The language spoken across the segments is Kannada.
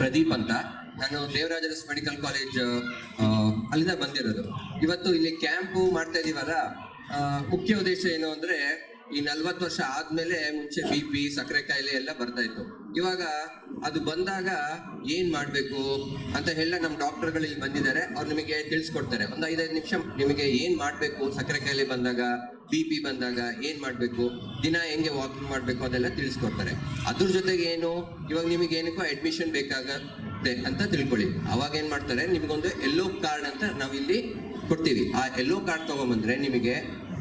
ಪ್ರದೀಪ್ ಅಂತ. ನಾನು ದೇವರಾಜರಸ್ ಮೆಡಿಕಲ್ ಕಾಲೇಜ್ ಅಲ್ಲಿಂದ ಬಂದಿರೋದು. ಇವತ್ತು ಇಲ್ಲಿ ಕ್ಯಾಂಪು ಮಾಡ್ತಾ ಇದೀವಲ್ಲ ಮುಖ್ಯ ಉದ್ದೇಶ ಏನು ಅಂದ್ರೆ, ಈ ನಲ್ವತ್ತು ವರ್ಷ ಆದ್ಮೇಲೆ ಮುಂಚೆ ಬಿ ಪಿ, ಸಕ್ಕರೆ ಕಾಯಿಲೆ ಎಲ್ಲ ಬರ್ತಾ ಇತ್ತು. ಇವಾಗ ಅದು ಬಂದಾಗ ಏನ್ ಮಾಡ್ಬೇಕು ಅಂತ ಹೇಳ ನಮ್ಮ ಡಾಕ್ಟರ್ಗಳು ಇಲ್ಲಿ ಬಂದಿದ್ದಾರೆ. ಅವ್ರು ನಿಮಗೆ ತಿಳಿಸ್ಕೊಡ್ತಾರೆ. ಒಂದು ಐದೈದು ನಿಮಿಷ ನಿಮಗೆ ಏನ್ ಮಾಡ್ಬೇಕು ಸಕ್ಕರೆ ಕಾಯಿಲೆ ಬಂದಾಗ? ಬಿ ಪಿ ಬಂದಾಗ ಏನ್ ಮಾಡ್ಬೇಕು? ದಿನ ಹೆಂಗೆ ವಾಕಿಂಗ್ ಮಾಡ್ಬೇಕು ಅದೆಲ್ಲ ತಿಳಿಸ್ಕೊಡ್ತಾರೆ. ಅದ್ರ ಜೊತೆಗೆ ಏನು? ಇವಾಗ ನಿಮಗೆ ಏನಕ್ಕೋ ಅಡ್ಮಿಷನ್ ಬೇಕಾಗತ್ತೆ ಅಂತ ತಿಳ್ಕೊಳ್ಳಿ. ಅವಾಗ ಏನ್ ಮಾಡ್ತಾರೆ? ನಿಮಗೊಂದು ಎಲ್ಲೋ ಕಾರ್ಡ್ ಅಂತ ನಾವಿಲ್ಲಿ ಕೊಡ್ತೀವಿ. ಆ ಎಲ್ಲೋ ಕಾರ್ಡ್ ತಗೊಂಬಂದ್ರೆ ನಿಮಗೆ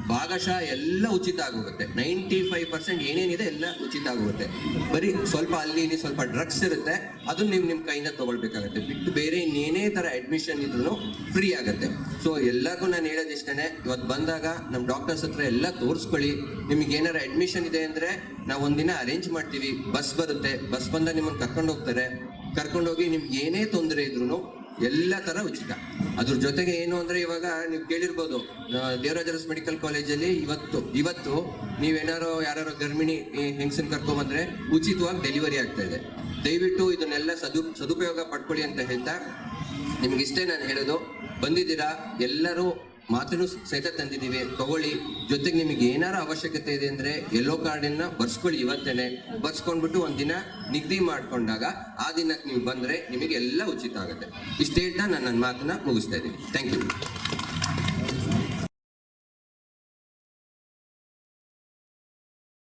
ಭಾಗಶಃ ಎಲ್ಲ ಉಚಿತ ಆಗೋಗುತ್ತೆ. ನೈಂಟಿ ಫೈವ್ ಪರ್ಸೆಂಟ್ ಏನೇನಿದೆ ಎಲ್ಲ ಉಚಿತ ಆಗುತ್ತೆ ಬರೀ ಸ್ವಲ್ಪ ಅಲ್ಲಿ ಇಲ್ಲಿ ಸ್ವಲ್ಪ ಡ್ರಗ್ಸ್ ಇರುತ್ತೆ. ಅದನ್ನ ನೀವು ನಿಮ್ಮ ಕೈಯಿಂದ ತಗೊಳ್ಬೇಕಾಗತ್ತೆ. ಬಿಟ್ಟು ಬೇರೆ ಇನ್ನೇನೇ ಥರ ಅಡ್ಮಿಷನ್ ಇದ್ರೂ ಫ್ರೀ ಆಗುತ್ತೆ. ಸೊ ಎಲ್ಲರಿಗೂ ನಾನು ಹೇಳೋದಿಷ್ಟೇ ಇವತ್ತು ಬಂದಾಗ ನಮ್ಮ ಡಾಕ್ಟರ್ಸ್ ಹತ್ರ ಎಲ್ಲ ತೋರಿಸ್ಕೊಳ್ಳಿ. ನಿಮಗೆ ಏನಾರ ಅಡ್ಮಿಷನ್ ಇದೆ ಅಂದ್ರೆ ನಾವು ಒಂದಿನ ಅರೇಂಜ್ ಮಾಡ್ತೀವಿ. ಬಸ್ ಬರುತ್ತೆ. ಬಸ್ ಬಂದಾಗ ನಿಮ್ಮನ್ನು ಕರ್ಕೊಂಡು ಹೋಗ್ತಾರೆ. ಕರ್ಕೊಂಡೋಗಿ ನಿಮ್ಗೆ ಏನೇ ತೊಂದರೆ ಇದ್ರು ಎಲ್ಲ ತರ ಉಚಿತ. ಅದ್ರ ಜೊತೆಗೆ ಏನು ಅಂದ್ರೆ ಇವಾಗ ನೀವು ಕೇಳಿರ್ಬೋದು ದೇವರಾಜರಸ್ ಮೆಡಿಕಲ್ ಕಾಲೇಜಲ್ಲಿ ಇವತ್ತು ಇವತ್ತು ನೀವೇನಾರೋ ಯಾರು ಗರ್ಭಿಣಿ ಹೆಂಗಸನ್ ಕರ್ಕೊಂಬಂದ್ರೆ ಉಚಿತವಾಗಿ ಡೆಲಿವರಿ ಆಗ್ತಾ ಇದೆ. ದಯವಿಟ್ಟು ಇದನ್ನೆಲ್ಲ ಸದು, ಸದುಪಯೋಗ ಪಡ್ಕೊಳ್ಳಿ ಅಂತ ಹೇಳ್ತಾ ನಿಮ್ಗೆ ಇಷ್ಟೇ ನಾನು ಹೇಳೋದು. ಬಂದಿದ್ದೀರಾ? ಎಲ್ಲರೂ ಮಾತನ್ನು ಸಹಿತ ತಂದಿದ್ದೀವಿ. ತಗೊಳ್ಳಿ. ಜೊತೆಗೆ ನಿಮಗೆ ಏನಾರ ಅವಶ್ಯಕತೆ ಇದೆ ಅಂದ್ರೆ ಎಲ್ಲೋ ಕಾರ್ಡನ್ನ ಬರ್ಸ್ಕೊಳ್ಳಿ ಇವತ್ತೇನೆ. ಬರ್ಸ್ಕೊಂಡ್ಬಿಟ್ಟು ಒಂದಿನ ನಿಗದಿ ಮಾಡ್ಕೊಂಡಾಗ ಆ ದಿನಕ್ಕೆ ನೀವು ಬಂದ್ರೆ ನಿಮಗೆ ಎಲ್ಲ ಉಚಿತ ಆಗುತ್ತೆ. ಇಷ್ಟೇ ಹೇಳ್ತಾ ನಾನು ನನ್ನ ಮಾತನ್ನ ಮುಗಿಸ್ತಾ ಇದ್ದೀನಿ. Thank you